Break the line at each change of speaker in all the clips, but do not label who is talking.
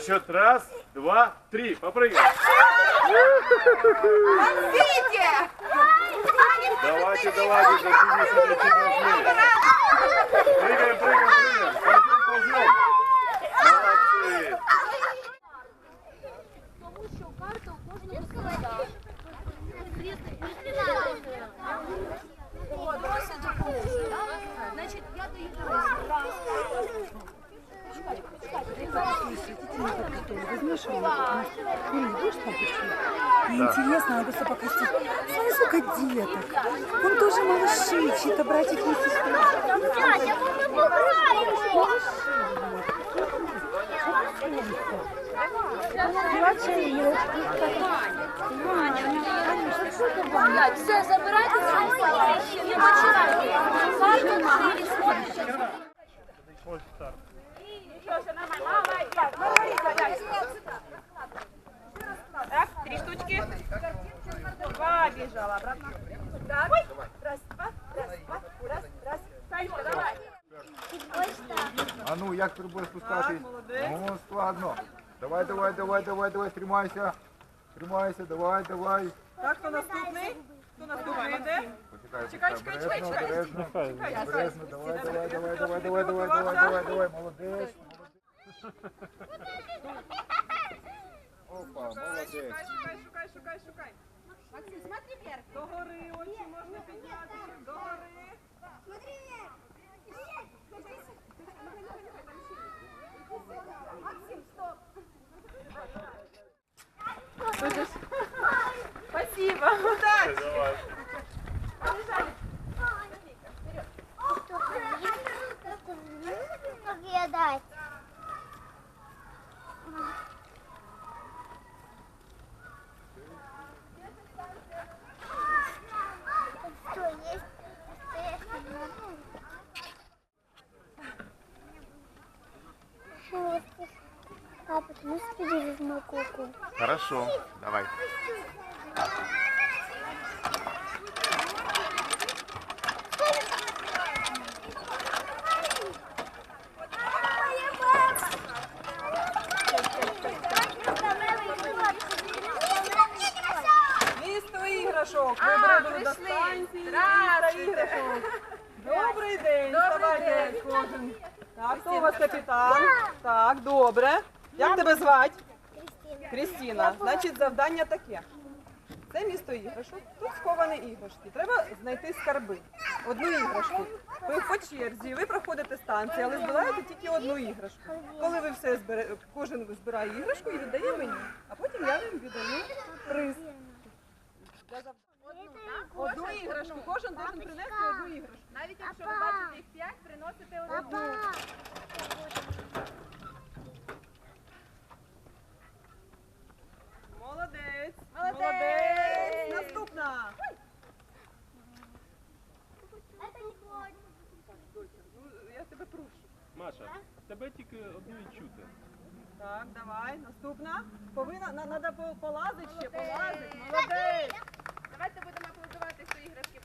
На счет раз, два, три. Попрыгаем.
Видите?
Давайте, давайте, за финишем чуть важнее. Прыгаем, прыгаем, прыгаем.
интересно, надо все покрестить. Смотри, сколько деток. Он тоже малыши, чьи-то братьев и сестры.
Дядя, Так, все, забирайте свои вещи. Не почитайте. Парни,
мы не смотрим. Побежала обратно. Так, раз, два, раз, два, раз, раз. Санечка, давай.
А ну, як будеш спускатись?
Молодець.
Ну, складно. Давай, давай, давай, давай, давай, тримайся. Тримайся, давай, давай.
Так, хто наступний? Хто наступний йде?
Почекай,
Чекай,
почекай,
чекай, чекай,
обережно,
чекай.
обережно,
Чекай,
обережно,
чекай.
давай,
Давай,
давай, давай,
давай,
давай, давай, давай, давай,
готуватися.
давай, давай, молодець. Опа, молодець.
Шукай, шукай, шукай, шукай, шукай.
Максим, смотри вверх.
До гори, очі можна підняти.
До гори. Смотри вверх. Куклу?
Хорошо, давай.
Місто іграшок. Станції. Місто. Добрий день. Вставайте кожен. Так, хто у вас капітан? Так, добре. Як тебе звати? Крістіна. Значить, завдання таке. Це місто іграшок. Тут сховані іграшки. Треба знайти скарби. Одну іграшку. Ви по черзі, ви проходите станцію, але збираєте тільки одну іграшку. Коли ви все збере, кожен збирає іграшку і віддає мені, а потім я вам віддаю приз. Одну іграшку. Кожен должен принести одну іграшку.
Навіть якщо ви бачите їх п'ять, приносите одну.
Молодець.
Молодець.
Наступна. Ну, я тебе прошу.
Маша, тебе тільки одну і чути.
Так, давай. Наступна. Повинна, на, надо по- полазити ще, полазити. Молодець.
Давайте будемо аплодувати, свої іграшки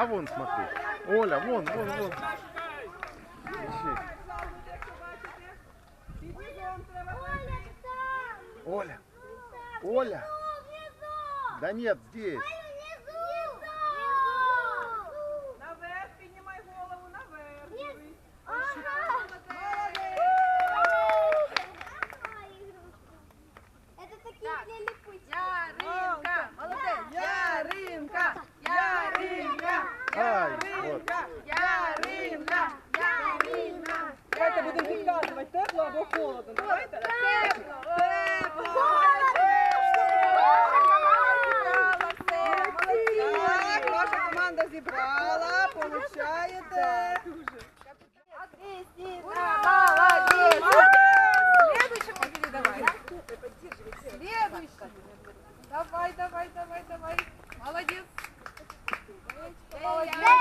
А вон смотри. Оля, вон, вон, вон.
Треба
Оля,
Оля, Да нет, здесь.
Тепло або холодно. Давайте.
Тепло.
Тепло. Так, ваша команда зібрала, получаєте.
Давай, давай, давай, давай. Молодец. Молодец.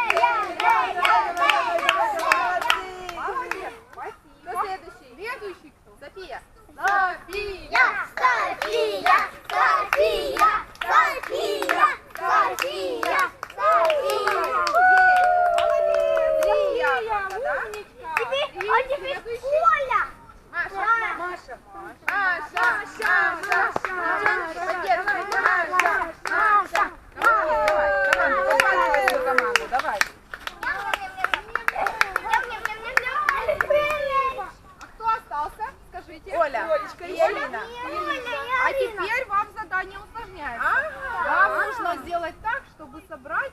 Скажите. Оля.
Олечка
и Элина. А теперь вам задание усложняется. Вам нужно сделать так, чтобы собрать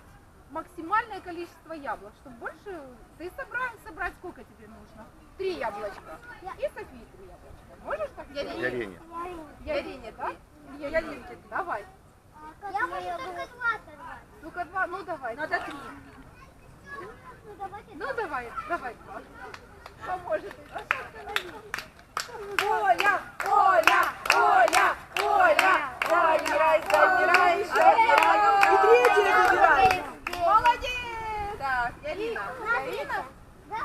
максимальное количество яблок, чтобы больше... Ты собрать, собрать сколько тебе нужно? Три яблочка. И Софии три яблочка. Можешь так? сделать?
Ярине.
Ярине, да? Яринке? Давай.
Я могу только два сорвать.
Ну-ка два, ну давай.
Надо три.
Ну, давайте
Ну давай, давай два. Поможет.
Оля, Оля, Оля, Оля, забирай, забирай, еще. И третья забирай.
Молодец! Так, Ярина. Ярина?
Да.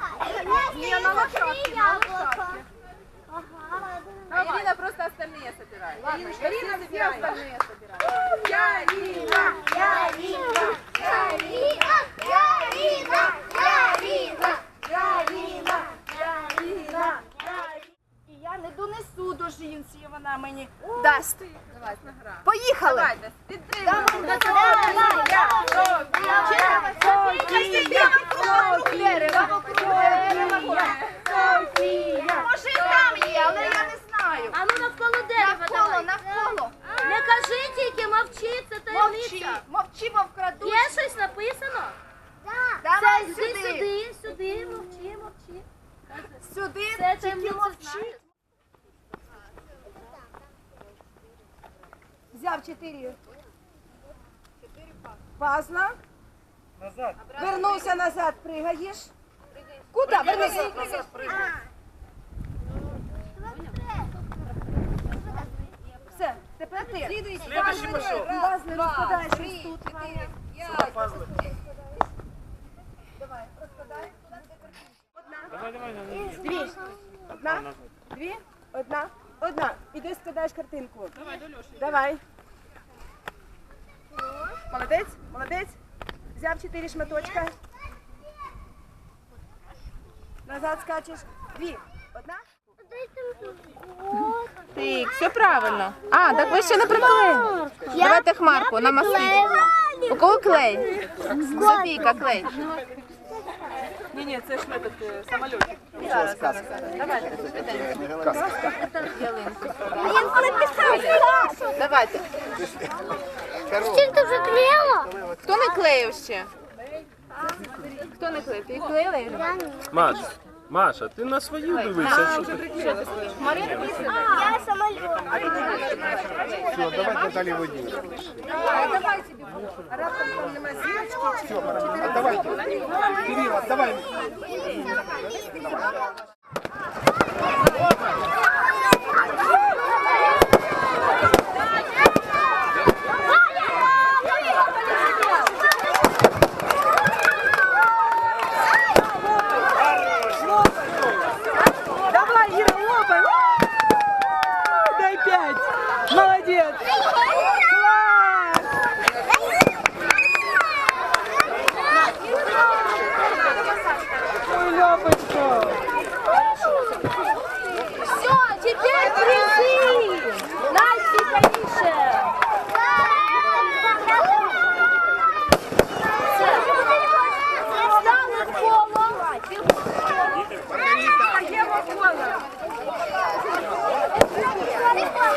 Не, на лошадке, на лошадке.
Ага.
А Ирина просто остальные собирает. Ладно, Ирина
все
остальные собирает.
Ярина,
Ярина, Ярина, Ярина, Ярина, Ярина.
І я не до жінці, вона мені дасть.
Давай.
Поїхали!
Давайте, підтримуємо.
Може і там є, але я не знаю.
А ну навколо дерева
Навколо,
давай.
навколо.
Не кажи тільки, мовчи, це
Мовчи,
таємниця.
мовчи, вкрадуть.
Є щось написано?
Давай
Це
сюди.
сюди, сюди, мовчи, мовчи.
Сюди,
Це
тільки
таємниця
мовчи. Взяв чотири. Пазла. Назад. Вернувся назад, пригаєш. Куди? Вернувся. Назад Все, тепер ти. Слідуючий пішов. Раз, два, три, чотири.
Давай, давай, давай.
Дві. Одна, дві, одна, одна. Іди складаєш картинку. Давай, до Льоші. Давай. Молодець, молодець. Взяв чотири шматочка. Назад скачеш. Дві. Одна.
Так, все правильно. А, так ви ще не приклеїли. Давайте хмарку намастити. У кого клей? Софійка, клей.
Ні, ні, це ж метод е, самольотик.
Зараз, зараз, зараз. Давайте, ялинку. Давайте.
Чим ти вже клеїла?
Хто не клеїв ще? Хто не клеїв? Ти клеїла?
Маш, Маша, ти на свою дивися, що ти.
Я самолет.
Все, давайте далі водій.
Раптом там нема зірочки.
Все, Марина, давайте. Кирилл, давай.
Давай,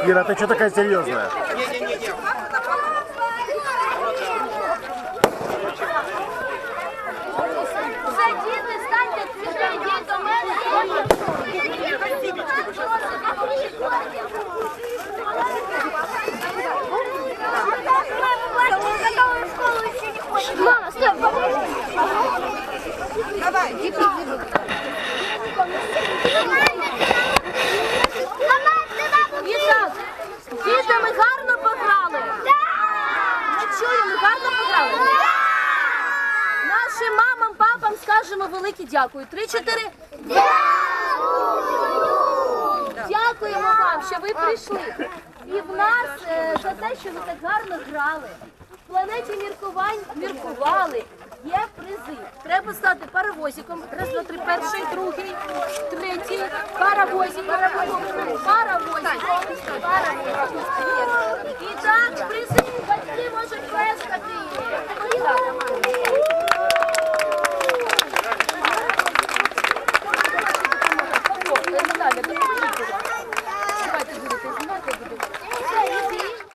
Ира,
ты что такая серьезная?
Кажемо велике дякую. Три-чотири. Дякуємо вам, що ви прийшли. І в нас е, за те, що ви так гарно грали. В планеті міркувань міркували. Є призи. Треба стати паровозиком. Раз, два, три, перший, другий, третій, паровозик, паровозик. І так, призи батьки можуть плескати.